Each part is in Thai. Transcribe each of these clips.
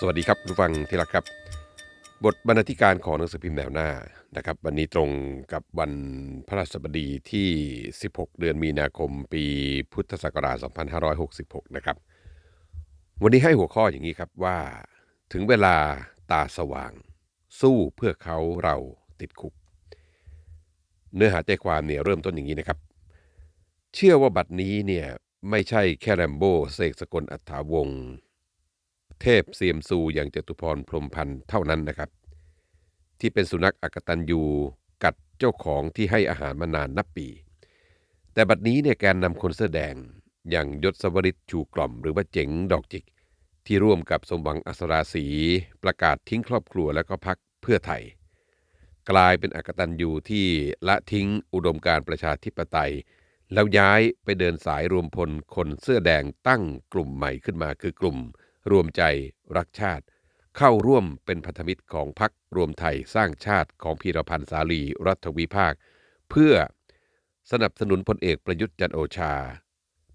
สวัสดีครับผู้ฟังที่รักครับ บทบรรณาธิการของหนังสือพิมพ์แนวหน้านะครับ วันนี้ตรงกับวันพระราชบดีที่ 16 เดือนมีนาคมปีพุทธศักราช 2566 นะครับ วันนี้ให้หัวข้ออย่างนี้ครับว่าถึงเวลาตาสว่าง สู้เพื่อเขาเราติดคุก เนื้อหาใจความเนี่ยเริ่มต้นอย่างนี้นะครับ เชื่อว่าบัดนี้เนี่ยไม่ใช่แค่แรมโบ้เสกสกลอัฏฐาวงศ์ เทพเซียมซูอย่างจตุพรพรมพันธ์เท่านั้นนะครับ ที่เป็นสุนัขอกตันยูกัดเจ้าของที่ให้อาหารมานานนับปี แต่บัดนี้เนี่ยแกนนำคนเสื้อแดงอย่างยศสวริตชูกล่อมหรือว่าเจ๋งดอกจิก ที่ร่วมกับสมหวังอัศราศีประกาศทิ้งครอบครัวแล้วก็พักเพื่อไทย กลายเป็นอกตันยูที่ละทิ้งอุดมการประชาธิปไตย แล้วย้ายไปเดินสายรวมพลคนเสื้อแดงตั้งกลุ่มใหม่ขึ้นมาคือกลุ่ม รวมใจรักชาติ เข้าร่วมเป็นพันธมิตรของพรรครวมไทยสร้างชาติของพีรพันธ์สาลีรัฐวิภาค เพื่อสนับสนุนพลเอกประยุทธ์จันโอชา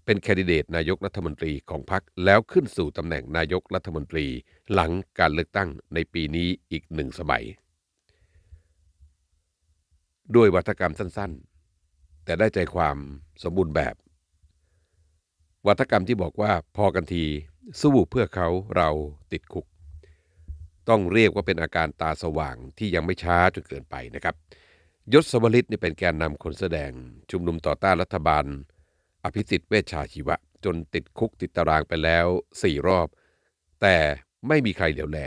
เป็นแคนดิเดตนายกรัฐมนตรีของพรรคแล้วขึ้นสู่ตำแหน่งนายกรัฐมนตรีหลังการเลือกตั้งในปีนี้อีกหนึ่งสมัย ด้วยวัฒกรรมสั้นๆ แต่ได้ใจความสมบูรณ์แบบ วัฒกรรมที่บอกว่าพอกันที สู้เพื่อเขาเราติดคุก ต้องเรียกว่าเป็นอาการตาสว่างที่ยังไม่ช้าจนเกินไปนะครับยศสวลิตนี่เป็นแกนนำคนแสดง ชุมนุมต่อต้านรัฐบาล อภิสิทธิ์เวชชาชีวะ จนติดคุกติดตารางไปแล้วสี่รอบ แต่ไม่มีใครเหลียวแล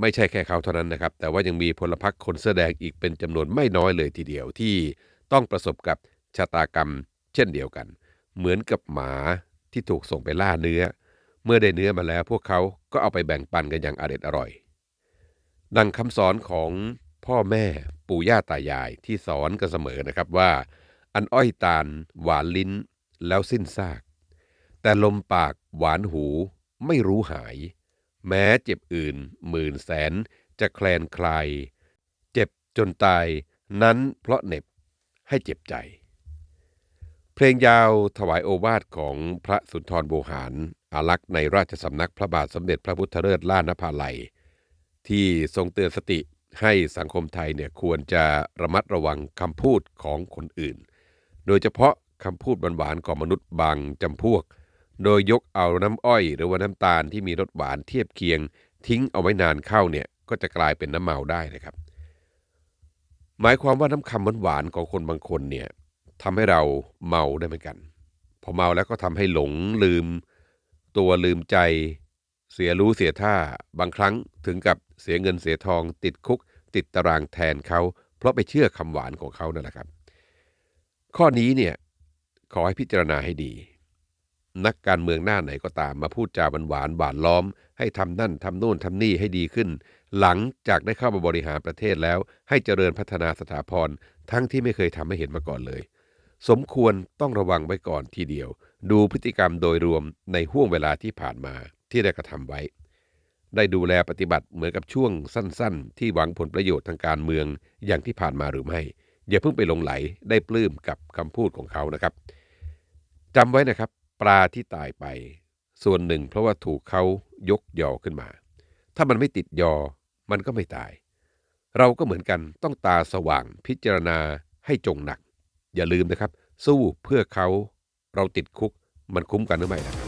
ไม่ใช่แค่เขาเท่านั้นนะครับ แต่ว่ายังมีพลพรรคคนเสื้อแดงอีกเป็นจำนวนไม่น้อยเลยทีเดียวที่ต้องประสบกับชะตากรรม เช่นเดียวกัน เหมือนกับหมาที่ถูกส่งไปล่าเนื้อ เมื่อได้เนื้อมาแล้วพวกเขาก็เอาไปแบ่งปันกันอย่างอร็ดอร่อย ดังคำสอนของพ่อแม่ปู่ย่าตายายที่สอนกันเสมอนะครับว่า อันอ้อยตาล หวานลิ้นแล้วสิ้นซาก แต่ลมปากหวานหูไม่รู้หาย แม้เจ็บอื่น หมื่นแสนจะแคลนคลาย เจ็บจนตายนั้นเพราะเหน็บให้เจ็บใจ เพลงยาวถวายโอวาทของพระสุนทรโบหารอารักษ์ในราชสำนักพระบาทสมเด็จพระพุทธเลิศล่านภาลัย ที่ทรงเตือนสติให้สังคมไทยเนี่ยควรจะระมัดระวังคำพูดของคนอื่น โดยเฉพาะคำพูดหวานๆของมนุษย์บางจำพวก โดยยกเอาน้ำอ้อยหรือว่าน้ำตาลที่มีรสหวานเทียบเคียง ทิ้งเอาไว้นานเข้าเนี่ยก็จะกลายเป็นน้ำเมาได้นะครับ หมายความว่าน้ำคำหวานๆของคนบางคนเนี่ย ทำให้เราเมาได้เหมือนกัน พอเมาแล้วก็ทำให้หลงลืม ตัวลืมใจ เสียรู้เสียท่าบางครั้งถึงกับเสียเงินเสียทอง ติดคุก ติดตารางแทนเขา เพราะไปเชื่อคำหวานของเขานั่นแหละครับ ข้อนี้เนี่ยขอให้พิจารณาให้ดี นักการเมืองหน้าไหนก็ตามมาพูดจาหวานหวานบานล้อม ให้ทำนั่นทำโน่นทำนี่ให้ดีขึ้น หลังจากได้เข้ามาบริหารประเทศแล้ว ให้เจริญพัฒนาสถาพรทั้งที่ไม่เคยทำให้เห็นมาก่อนเลย สมควรต้องระวังไว้ก่อนทีเดียว ดูพฤติกรรมโดยรวมในห่วงเวลาที่ผ่านมาที่ได้กระทำไว้ ได้ดูแลปฏิบัติเหมือนกับช่วงสั้นๆ ที่หวังผลประโยชน์ทางการเมืองอย่างที่ผ่านมาหรือไม่ อย่าเพิ่งไปหลงไหลได้ปลื้มกับคำพูดของเขานะครับจำไว้นะครับ ปลาที่ตายไป ส่วนหนึ่งเพราะว่าถูกเขายกยอขึ้นมา ถ้ามันไม่ติดยอ มันก็ไม่ตาย เราก็เหมือนกันต้องตาสว่างพิจารณาให้จงหนัก อย่าลืมนะครับ สู้เพื่อเขาเราติดคุกมันคุ้มกันหรือไม่นะ